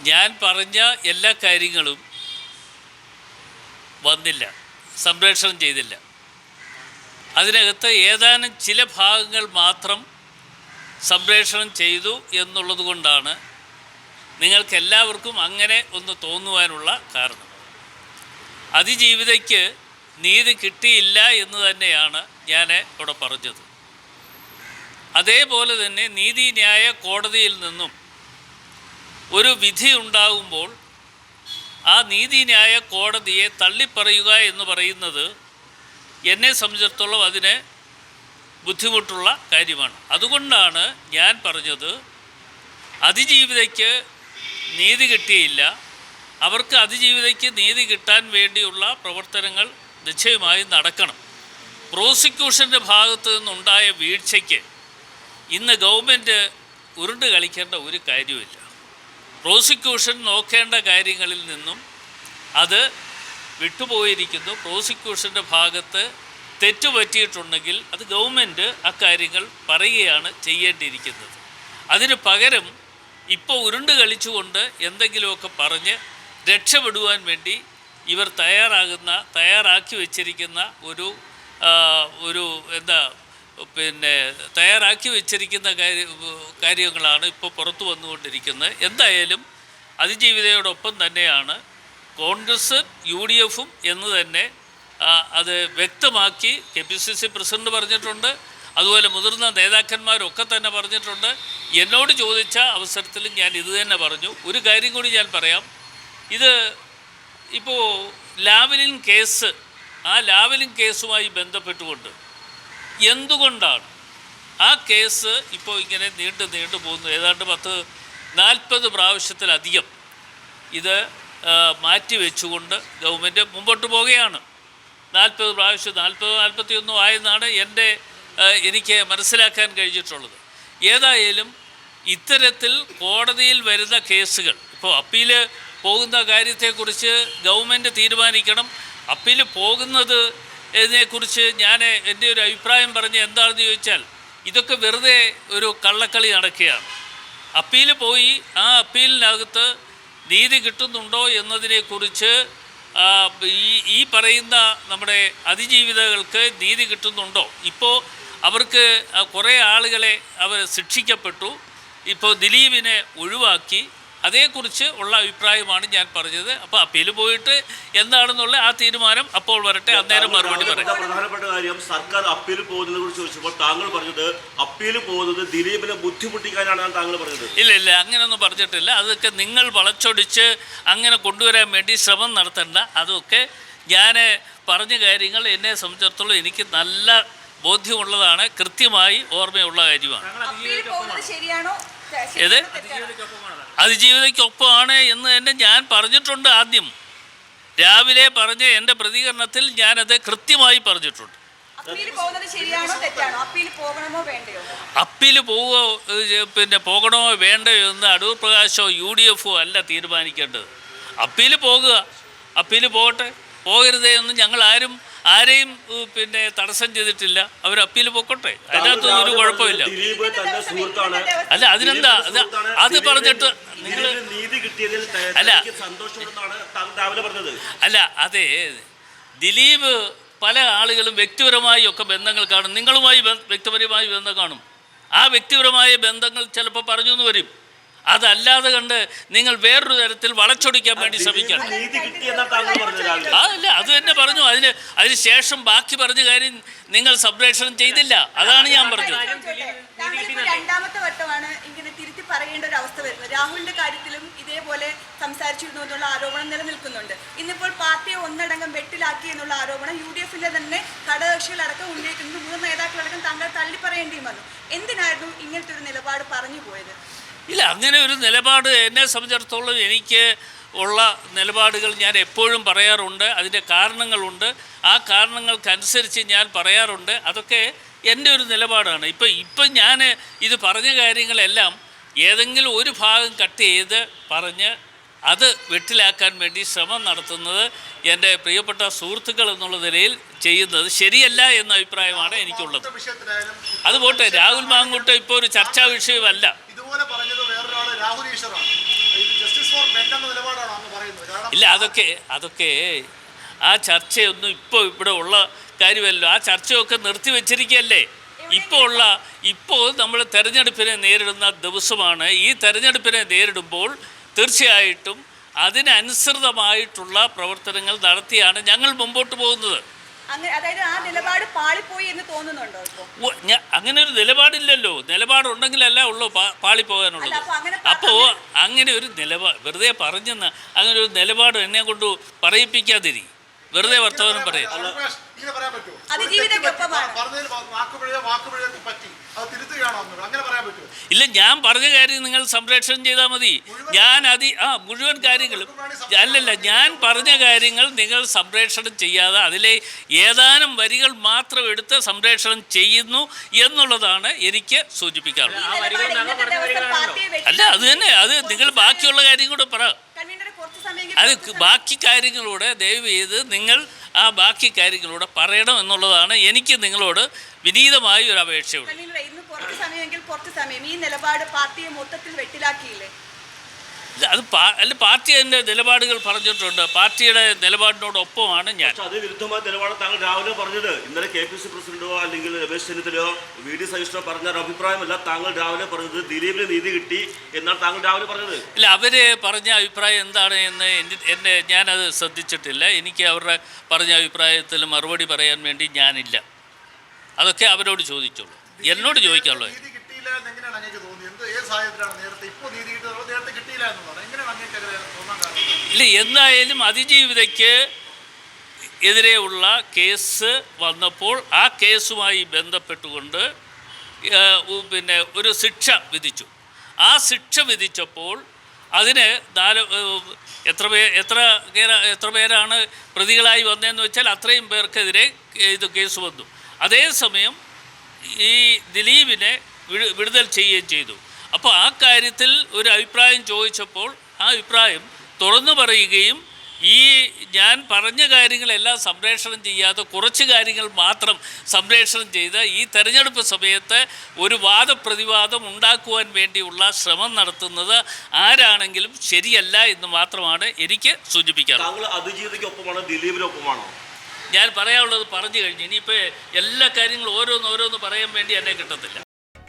ഞാൻ പറഞ്ഞ എല്ലാ കാര്യങ്ങളും വന്നില്ല സംപ്രേഷണം ചെയ്തില്ല. അതിനകത്ത് ഏതാനും ചില ഭാഗങ്ങൾ മാത്രം സംപ്രേഷണം ചെയ്തു എന്നുള്ളത് കൊണ്ടാണ് നിങ്ങൾക്കെല്ലാവർക്കും അങ്ങനെ ഒന്ന് തോന്നുവാനുള്ള കാരണം. അതിജീവിതയ്ക്ക് നീതി കിട്ടിയില്ല എന്ന് തന്നെയാണ് ഞാൻ ഇവിടെ പറഞ്ഞത്. അതേപോലെ തന്നെ നീതിന്യായ കോടതിയിൽ നിന്നും ഒരു വിധി ഉണ്ടാകുമ്പോൾ ആ നീതിന്യായ കോടതിയെ തള്ളിപ്പറയുക എന്ന് പറയുന്നത് എന്നെ സംബന്ധിച്ചിടത്തോളം അതിന് ബുദ്ധിമുട്ടുള്ള കാര്യമാണ്. അതുകൊണ്ടാണ് ഞാൻ പറഞ്ഞത് അതിജീവിതയ്ക്ക് നീതി കിട്ടിയില്ല. അവർക്ക് അതിജീവിതയ്ക്ക് നീതി കിട്ടാൻ വേണ്ടിയുള്ള പ്രവർത്തനങ്ങൾ നിശ്ചയമായി നടക്കണം. പ്രോസിക്യൂഷന്റെ ഭാഗത്തു നിന്നുണ്ടായ വീഴ്ചയ്ക്ക് ഇന്ന് ഗവൺമെന്റ് ഉരുണ്ട് കളിക്കേണ്ട ഒരു കാര്യവുമില്ല. പ്രോസിക്യൂഷൻ നോക്കേണ്ട കാര്യങ്ങളിൽ നിന്നും അത് വിട്ടുപോയിരിക്കുന്നു. പ്രോസിക്യൂഷന്റെ ഭാഗത്ത് തെറ്റുപറ്റിയിട്ടുണ്ടെങ്കിൽ അത് ഗവൺമെന്റ് അക്കാര്യങ്ങൾ പറയുകയാണ് ചെയ്യേണ്ടിയിരിക്കുന്നത്. അതിന് പകരം ഇപ്പോൾ ഉരുണ്ട് കളിച്ചുകൊണ്ട് എന്തെങ്കിലുമൊക്കെ പറഞ്ഞ് രക്ഷപ്പെടുവാൻ വേണ്ടി ഇവർ തയ്യാറാകുന്ന തയ്യാറാക്കി വച്ചിരിക്കുന്ന ഒരു ഒരു എന്താ പിന്നെ തയ്യാറാക്കി വെച്ചിരിക്കുന്ന കാര്യ കാര്യങ്ങളാണ് ഇപ്പോൾ പുറത്തു വന്നുകൊണ്ടിരിക്കുന്നത്. എന്തായാലും അതിജീവിതയോടൊപ്പം തന്നെയാണ് കോൺഗ്രസ് യു ഡി എഫും എന്ന് തന്നെ അത് വ്യക്തമാക്കി K P C C president പറഞ്ഞിട്ടുണ്ട്. അതുപോലെ മുതിർന്ന നേതാക്കന്മാരൊക്കെ തന്നെ പറഞ്ഞിട്ടുണ്ട്. എന്നോട് ചോദിച്ച അവസരത്തിലും ഞാൻ ഇത് തന്നെ പറഞ്ഞു. ഒരു കാര്യം കൂടി ഞാൻ പറയാം. ഇത് ഇപ്പോൾ ലാവലിൻ കേസ് ആ ലാവലിൻ കേസുമായി ബന്ധപ്പെട്ടുകൊണ്ട് എന്തുകൊണ്ടാണ്? ആ കേസ് ഇപ്പോൾ ഇങ്ങനെ നീണ്ടു നീണ്ടു പോകുന്നു. ഏതാണ്ട് പത്ത് നാൽപ്പത് പ്രാവശ്യത്തിലധികം ഇത് മാറ്റി വെച്ചുകൊണ്ട് ഗവൺമെന്റ് മുമ്പോട്ട് പോവുകയാണ്. നാൽപ്പത് പ്രാവശ്യം നാൽപ്പത് നാൽപ്പത്തിയൊന്നും ആയെന്നാണ് എന്റെ എനിക്ക് മനസ്സിലാക്കാൻ കഴിഞ്ഞിട്ടുള്ളത്. ഏതായാലും ഇത്തരത്തിൽ കോടതിയിൽ വരുന്ന കേസുകൾ ഇപ്പോൾ അപ്പീൽ പോകുന്ന കാര്യത്തെക്കുറിച്ച് ഗവൺമെന്റ് തീരുമാനിക്കണം. അപ്പീൽ പോകുന്നത് ഇതിനെക്കുറിച്ച് ഞാൻ എന്റെ ഒരു അഭിപ്രായം പറഞ്ഞ് എന്താണെന്ന് ചോദിച്ചാൽ ഇതൊക്കെ വെറുതെ ഒരു കള്ളക്കളി നടക്കുകയാണ്. അപ്പീൽ പോയി ആ അപ്പീലിനകത്ത് നീതി കിട്ടുന്നുണ്ടോ എന്നതിനെക്കുറിച്ച് ഈ ഈ പറയുന്ന നമ്മുടെ അതിജീവിതകൾക്ക് നീതി കിട്ടുന്നുണ്ടോ? ഇപ്പോൾ അവർക്ക് കുറേ ആളുകളെ അവർ ശിക്ഷിക്കപ്പെട്ടു. ഇപ്പോൾ ദിലീപിനെ ഒഴിവാക്കി. അതേക്കുറിച്ച് ഉള്ള അഭിപ്രായമാണ് ഞാൻ പറഞ്ഞത്. അപ്പോൾ അപ്പീൽ പോയിട്ട് എന്താണെന്നുള്ള ആ തീരുമാനം അപ്പോൾ വരട്ടെ. അന്നേരം മറുപടി പറയാം. പ്രധാനപ്പെട്ട കാര്യം സർക്കാർ അപ്പീൽ പോകുന്നതിനെ കുറിച്ച് ചോദിച്ചപ്പോൾ താങ്കൾ പറഞ്ഞത് അപ്പീൽ പോകുന്നത് ദിലീപിനെ ബുദ്ധിമുട്ടിക്കാനാണ് താങ്കൾ പറഞ്ഞത്. ഇല്ല ഇല്ല അങ്ങനെയൊന്നും പറഞ്ഞിട്ടില്ല. അതൊക്കെ നിങ്ങൾ വളച്ചൊടിച്ച് അങ്ങനെ കൊണ്ടുവരാൻ വേണ്ടി ശ്രമം നടത്തേണ്ട. അതൊക്കെ ഞാൻ പറഞ്ഞ കാര്യങ്ങൾ എന്നെ സംബന്ധിച്ചിടത്തോളം എനിക്ക് നല്ല ബോധ്യമുള്ളതാണ് കൃത്യമായി ഓർമ്മയുള്ള കാര്യമാണ്. ഏത്? അതിജീവിതയ്ക്കൊപ്പമാണ്. എന്ന് തന്നെ ഞാൻ പറഞ്ഞിട്ടുണ്ട് ആദ്യം. രാവിലെ പറഞ്ഞ എന്റെ പ്രതികരണത്തിൽ ഞാനത് കൃത്യമായി പറഞ്ഞിട്ടുണ്ട്. അപ്പീൽ പോകുന്നത് ശരിയാണോ തെറ്റാണോ? അപ്പീൽ പോകണമോ വേണ്ടയോ? അപ്പീൽ പോവോ പിന്നെ പോകണമോ വേണ്ടയോ എന്ന് അടൂർ പ്രകാശോ യു ഡി എഫോ അല്ല തീരുമാനിക്കേണ്ടത്. അപ്പീൽ പോകുക അപ്പീൽ പോകട്ടെ. പോകരുതേ എന്ന് ഞങ്ങൾ ആരും ആരെയും പിന്നെ തടസ്സം ചെയ്തിട്ടില്ല. അവർ അപ്പീൽ പൊക്കോട്ടെ. അതിനകത്ത് ഒരു കുഴപ്പമില്ല. അല്ല അതിനെന്താ? അത് പറഞ്ഞിട്ട് നിങ്ങൾ അല്ല. അല്ല അതെ. ദിലീപ് പല ആളുകളും വ്യക്തിപരമായി ഒക്കെ ബന്ധങ്ങൾ കാണും. നിങ്ങളുമായി വ്യക്തിപരമായി ബന്ധം കാണും. ആ വ്യക്തിപരമായ ബന്ധങ്ങൾ ചിലപ്പോൾ പറഞ്ഞു എന്ന് വരും. അതല്ലാതെ കണ്ട് നിങ്ങൾ വേറൊരു തരത്തിൽ വളച്ചൊടിക്കാൻ വേണ്ടി ശ്രമിക്കണം. അല്ല അത് തന്നെ പറഞ്ഞു. അതിന് അതിന് ശേഷം ബാക്കി പറഞ്ഞ കാര്യം നിങ്ങൾ സംപ്രേഷണം ചെയ്തില്ല. അതാണ് ഞാൻ പറഞ്ഞത്? രണ്ടാമത്തെ വട്ടമാണ് ഇങ്ങനെ തിരുത്തി പറയേണ്ട ഒരു അവസ്ഥ വരുന്നത്. രാഹുലിന്റെ കാര്യത്തിലും ഇതേപോലെ സംസാരിച്ചിരുന്നു എന്നുള്ള ആരോപണം നിലനിൽക്കുന്നുണ്ട്. ഇന്നിപ്പോൾ പാർട്ടിയെ ഒന്നടങ്കം വെട്ടിലാക്കി എന്നുള്ള ആരോപണം യു ഡി എഫിന്റെ തന്നെ ഘടകകക്ഷികളടക്കം ഉന്നയിക്കുന്നത് മുതിർന്ന നേതാക്കളടക്കം താങ്കൾ തള്ളിപ്പറയേണ്ടിയും വന്നു. എന്തിനായിരുന്നു ഇങ്ങനത്തെ ഒരു നിലപാട് പറഞ്ഞു പോയത്? ഇല്ല അങ്ങനെ ഒരു നിലപാട് എന്നെ സംബന്ധിച്ചിടത്തോളം എനിക്ക് ഉള്ള നിലപാടുകൾ ഞാൻ എപ്പോഴും പറയാറുണ്ട് അതിന്റെ കാരണങ്ങളുണ്ട് ആ കാരണങ്ങൾക്കനുസരിച്ച് ഞാൻ പറയാറുണ്ട് അതൊക്കെ എന്റെ ഒരു നിലപാടാണ് ഇപ്പം ഇപ്പം ഞാൻ ഇത് പറഞ്ഞ കാര്യങ്ങളെല്ലാം ഏതെങ്കിലും ഒരു ഭാഗം കട്ട് ചെയ്ത് പറഞ്ഞ് അത് വെട്ടിലാക്കാൻ വേണ്ടി ശ്രമം നടത്തുന്നത് എന്റെ പ്രിയപ്പെട്ട സുഹൃത്തുക്കൾ എന്നുള്ള നിലയിൽ ചെയ്യുന്നത് ശരിയല്ല എന്ന അഭിപ്രായമാണ് എനിക്കുള്ളത് അതുപോട്ടെ അത് പോട്ടെ രാഹുൽ മാങ്കൂട്ട് ഇപ്പോൾ ഒരു ചർച്ചാ വിഷയമല്ല ജസ്റ്റിസ് ഫോർ ഇല്ല അതൊക്കെ അതൊക്കെ ആ ചർച്ചയൊന്നും ഇപ്പോൾ ഇവിടെ ഉള്ള കാര്യമല്ലോ ആ ചർച്ചയൊക്കെ നിർത്തി വെച്ചിരിക്കുകയല്ലേ? ഇപ്പോൾ ഉള്ള ഇപ്പോൾ നമ്മൾ തെരഞ്ഞെടുപ്പിനെ നേരിടുന്ന ദിവസമാണ്. ഈ തെരഞ്ഞെടുപ്പിനെ നേരിടുമ്പോൾ തീർച്ചയായിട്ടും അതിനനുസൃതമായിട്ടുള്ള പ്രവർത്തനങ്ങൾ നടത്തിയാണ് ഞങ്ങൾ മുമ്പോട്ട് പോകുന്നത്. അതായത് ആ നിലപാട് പാളിപ്പോയി എന്ന് തോന്നുന്നുണ്ടോ ഇപ്പോൾ അങ്ങനെ ഒരു നിലപാടില്ലല്ലോ. നിലപാടുണ്ടെങ്കിലല്ല ഉള്ളൂ പാളിപ്പോകാനുള്ളത്. അപ്പോൾ അങ്ങനെ ഒരു നിലപാട് വെറുതെ പറഞ്ഞെന്ന് അങ്ങനെ ഒരു നിലപാട് എന്നെ കൊണ്ട് പറയിപ്പിക്കാതിരി വെറുതെ വർത്തമാനം പറയും. ഇല്ല ഞാൻ പറഞ്ഞ കാര്യം നിങ്ങൾ സംപ്രേഷണം ചെയ്താൽ മതി. ഞാൻ അതി ആ മുഴുവൻ കാര്യങ്ങളും അല്ലല്ല ഞാൻ പറഞ്ഞ കാര്യങ്ങൾ നിങ്ങൾ സംപ്രേഷണം ചെയ്യാതെ അതിലെ ഏതാനും വരികൾ മാത്രം എടുത്ത് സംപ്രേഷണം ചെയ്യുന്നു എന്നുള്ളതാണ് എനിക്ക് സൂചിപ്പിക്കാറുള്ളത് അല്ല അത് തന്നെ. അത് നിങ്ങൾ ബാക്കിയുള്ള കാര്യം കൂടെ പറ. അത് ബാക്കി കാര്യങ്ങളൂടെ ദയവ് ചെയ്ത് നിങ്ങൾ ആ ബാക്കി കാര്യങ്ങളൂടെ പറയണം എന്നുള്ളതാണ് എനിക്ക് നിങ്ങളോട് വിനീതമായ ഒരു അപേക്ഷയുള്ളത് കുറച്ച് സമയമെങ്കിൽ കുറച്ച് സമയം. ഈ നിലപാട് പാർട്ടിയെ മൊത്തത്തിൽ വെട്ടിലാക്കിയില്ലേ? ഇല്ല, അത് പാ അല്ല പാർട്ടി അതിന്റെ നിലപാടുകൾ പറഞ്ഞിട്ടുണ്ട്. പാർട്ടിയുടെ നിലപാടിനോടൊപ്പമാണ് ഞാൻ. അത് വിരുദ്ധമായ നിലപാട് താങ്കൾ രാവിലെ പറഞ്ഞത്. ഇന്നലെ കെ പി സി പ്രസിഡന്റോ അല്ലെങ്കിൽ രമേശ് ചെന്നിത്തലയോ വി ഡി സതീശനോ പറഞ്ഞ ഒരു അഭിപ്രായമല്ല താങ്കൾ രാവിലെ പറഞ്ഞത്. ദിലീപിന് നീതി കിട്ടി എന്നാണ് താങ്കൾ രാവിലെ പറഞ്ഞത്. ഇല്ല അവർ പറഞ്ഞ അഭിപ്രായം എന്താണ് എന്ന് എന്റെ എന്റെ ഞാനത് ശ്രദ്ധിച്ചിട്ടില്ല. എനിക്ക് അവരുടെ പറഞ്ഞ അഭിപ്രായത്തിൽ മറുപടി പറയാൻ വേണ്ടി ഞാനില്ല. അതൊക്കെ അവരോട് ചോദിച്ചോളൂ. എന്നോട് ചോദിക്കാനുള്ളത് കിട്ടിയില്ല എന്ന് എങ്ങനെയാണ് അങ്ങേക്ക് തോന്നിയത്? എന്ത് ഏത് സാഹചര്യത്തിലാണ് നേരത്തെ ഇപ്പോൾ നീതി കിട്ടുന്നത് നേരത്തെ കിട്ടിയില്ല എന്നുള്ളത്? എങ്ങനെയാണ് അങ്ങേക്ക് തോന്നാൻ കാരണം? ഇല്ല എന്തായാലും അതിജീവിതയ്ക്ക് എതിരെയുള്ള കേസ് വന്നപ്പോൾ ആ കേസുമായി ബന്ധപ്പെട്ടുകൊണ്ട് പിന്നെ ഒരു ശിക്ഷ വിധിച്ചു. ആ ശിക്ഷ വിധിച്ചപ്പോൾ അതിന് നാല് എത്ര പേ എത്ര എത്ര പേരാണ് പ്രതികളായി വന്നതെന്ന് വെച്ചാൽ അത്രയും പേർക്കെതിരെ ഇത് കേസ് വന്നു. അതേസമയം ഈ ദിലീപിനെ വിടുതൽ ചെയ്യുകയും ചെയ്തു. അപ്പോൾ ആ കാര്യത്തിൽ ഒരു അഭിപ്രായം ചോദിച്ചപ്പോൾ ആ അഭിപ്രായം തുറന്നു പറയുകയും ഈ ഞാൻ പറഞ്ഞ കാര്യങ്ങളെല്ലാം സംപ്രേഷണം ചെയ്യാതെ കുറച്ച് കാര്യങ്ങൾ മാത്രം സംപ്രേഷണം ചെയ്ത് ഈ തെരഞ്ഞെടുപ്പ് സമയത്ത് ഒരു വാദപ്രതിവാദം ഉണ്ടാക്കുവാൻ വേണ്ടിയുള്ള ശ്രമം നടത്തുന്നത് ആരാണെങ്കിലും ശരിയല്ല എന്ന് മാത്രമാണ് എനിക്ക് സൂചിപ്പിക്കാറുള്ളത് ഞാൻ പറയാനുള്ളത് പറഞ്ഞു കഴിഞ്ഞു. ഇനിയിപ്പോൾ എല്ലാ കാര്യങ്ങളും ഓരോന്ന് ഓരോന്ന് പറയാൻ വേണ്ടി എന്നെ കിട്ടത്തില്ല.